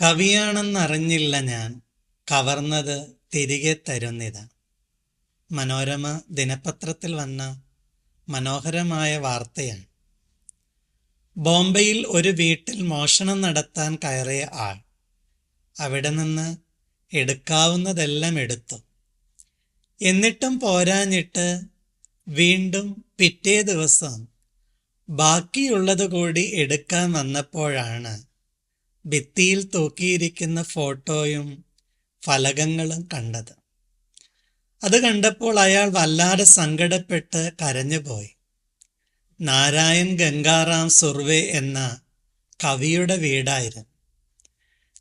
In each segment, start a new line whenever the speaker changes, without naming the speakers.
കവിയാണെന്നറിഞ്ഞില്ല ഞാൻ. കവർന്നത് തിരികെ തരുന്നിത. മനോരമ ദിനപത്രത്തിൽ വന്ന മനോഹരമായ വാർത്തയാണ്. ബോംബെയിൽ ഒരു വീട്ടിൽ മോഷണം നടത്താൻ കയറിയ ആൾ. അവിടെ നിന്ന് എടുക്കാവുന്നതെല്ലാം എടുത്തു. എന്നിട്ടും പോരാഞ്ഞിട്ട് വീണ്ടും പിറ്റേ ദിവസം ബാക്കിയുള്ളത് കൂടി എടുക്കാൻ വന്നപ്പോഴാണ് ഭിത്തിയിൽ തൂക്കിയിരിക്കുന്ന ഫോട്ടോയും ഫലകങ്ങളും കണ്ടത്. അത് കണ്ടപ്പോൾ അയാൾ വല്ലാതെ സങ്കടപ്പെട്ട് കരഞ്ഞുപോയി. നാരായൺ ഗംഗാറാം സുർവേ എന്ന കവിയുടെ വീടായിരുന്നു.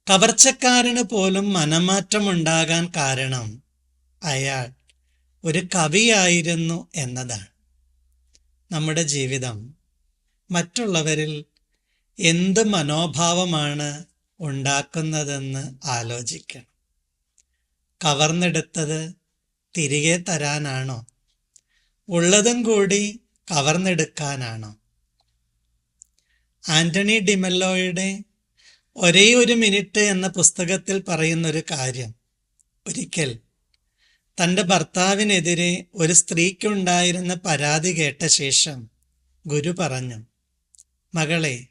കവർച്ചക്കാരന് പോലും മനമാറ്റമുണ്ടാകാൻ കാരണം അയാൾ ഒരു കവിയായിരുന്നു എന്നതാണ്. നമ്മുടെ ജീവിതം മറ്റുള്ളവരിൽ എന്ത് മനോഭാവമാണ് ഉണ്ടാക്കുന്നതെന്ന് ആലോചിക്കണം. കവർന്നെടുത്തത് തിരികെ തരാനാണോ? ഉള്ളതും കൂടി കവർന്നെടുക്കാനാണോ? ആന്റണി ഡിമെല്ലോയുടെ ഒരേ ഒരു മിനിറ്റ് എന്ന പുസ്തകത്തിൽ പറയുന്നൊരു കാര്യം. ഒരിക്കൽ തന്റെ ഭർത്താവിനെതിരെ ഒരു സ്ത്രീക്കുണ്ടായിരുന്ന പരാതി കേട്ട ശേഷം ഗുരു പറഞ്ഞു മകളെ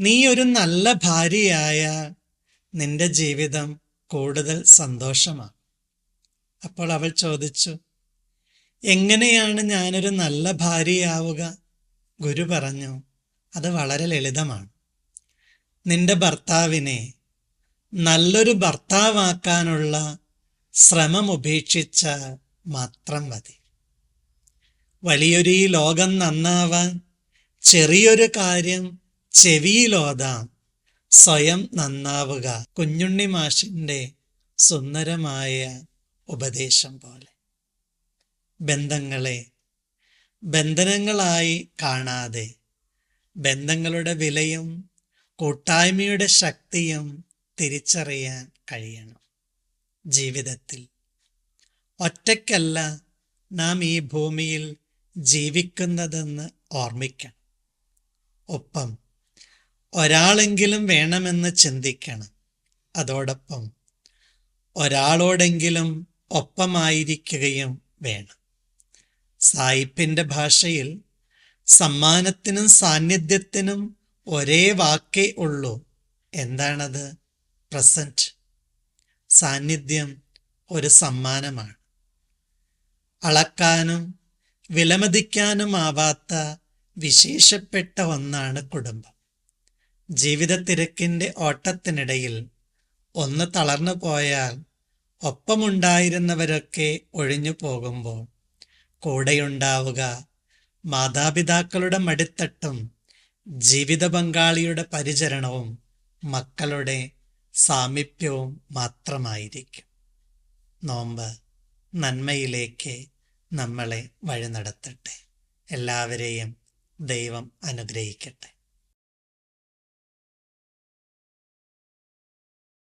നീ ഒരു നല്ല ഭാര്യയായ നിന്റെ ജീവിതം കൂടുതൽ സന്തോഷമാണ് അപ്പോൾ അവൾ ചോദിച്ചു എങ്ങനെയാണ് ഞാനൊരു നല്ല ഭാര്യയാവുക? ഗുരു പറഞ്ഞു അത് വളരെ ലളിതമാണ്. നിന്റെ ഭർത്താവിനെ നല്ലൊരു ഭർത്താവാക്കാനുള്ള ശ്രമം ഉപേക്ഷിച്ച മാത്രം മതി. വലിയൊരു ഈ ലോകം നന്നാവാൻ ചെറിയൊരു കാര്യം ചെവിയിലോതാം സ്വയം നന്നാവുക. കുഞ്ഞുണ്ണി മാഷിന്റെ സുന്ദരമായ ഉപദേശം പോലെ. ബന്ധങ്ങളെ ബന്ധനങ്ങളായി കാണാതെ ബന്ധങ്ങളുടെ വിലയും കൂട്ടായ്മയുടെ ശക്തിയും തിരിച്ചറിയാൻ കഴിയണം. ജീവിതത്തിൽ ഒറ്റയ്ക്കല്ല നാം ഈ ഭൂമിയിൽ ജീവിക്കുന്നതെന്ന് ഓർമ്മിക്കണം. ഒപ്പം ഒരാളെങ്കിലും വേണമെന്ന് ചിന്തിക്കണം. അതോടൊപ്പം ഒരാളോടെങ്കിലും ഒപ്പമായിരിക്കുകയും വേണം. സായിപ്പിന്റെ ഭാഷയിൽ സമ്മാനത്തിനും സാന്നിധ്യത്തിനും ഒരേ വാക്കേ ഉള്ളൂ. എന്താണത്? പ്രസന്റ് സാന്നിധ്യം ഒരു സമ്മാനമാണ്. അളക്കാനും വിലമതിക്കാനുമാവാത്ത വിശേഷപ്പെട്ട ഒന്നാണ് കുടുംബം. ജീവിത തിരക്കിന്റെ ഓട്ടത്തിനിടയിൽ ഒന്ന് തളർന്നു പോയാൽ ഒപ്പമുണ്ടായിരുന്നവരൊക്കെ ഒഴിഞ്ഞു പോകുമ്പോൾ കൂടെയുണ്ടാവുക മാതാപിതാക്കളുടെ മടിത്തട്ടും ജീവിത പങ്കാളിയുടെ പരിചരണവും മക്കളുടെ സാമീപ്യവും മാത്രമായിരിക്കും. നോമ്പ് നന്മയിലേക്ക് നമ്മളെ വഴി നടത്തട്ടെ എല്ലാവരെയും ദൈവം അനുഗ്രഹിക്കട്ടെ.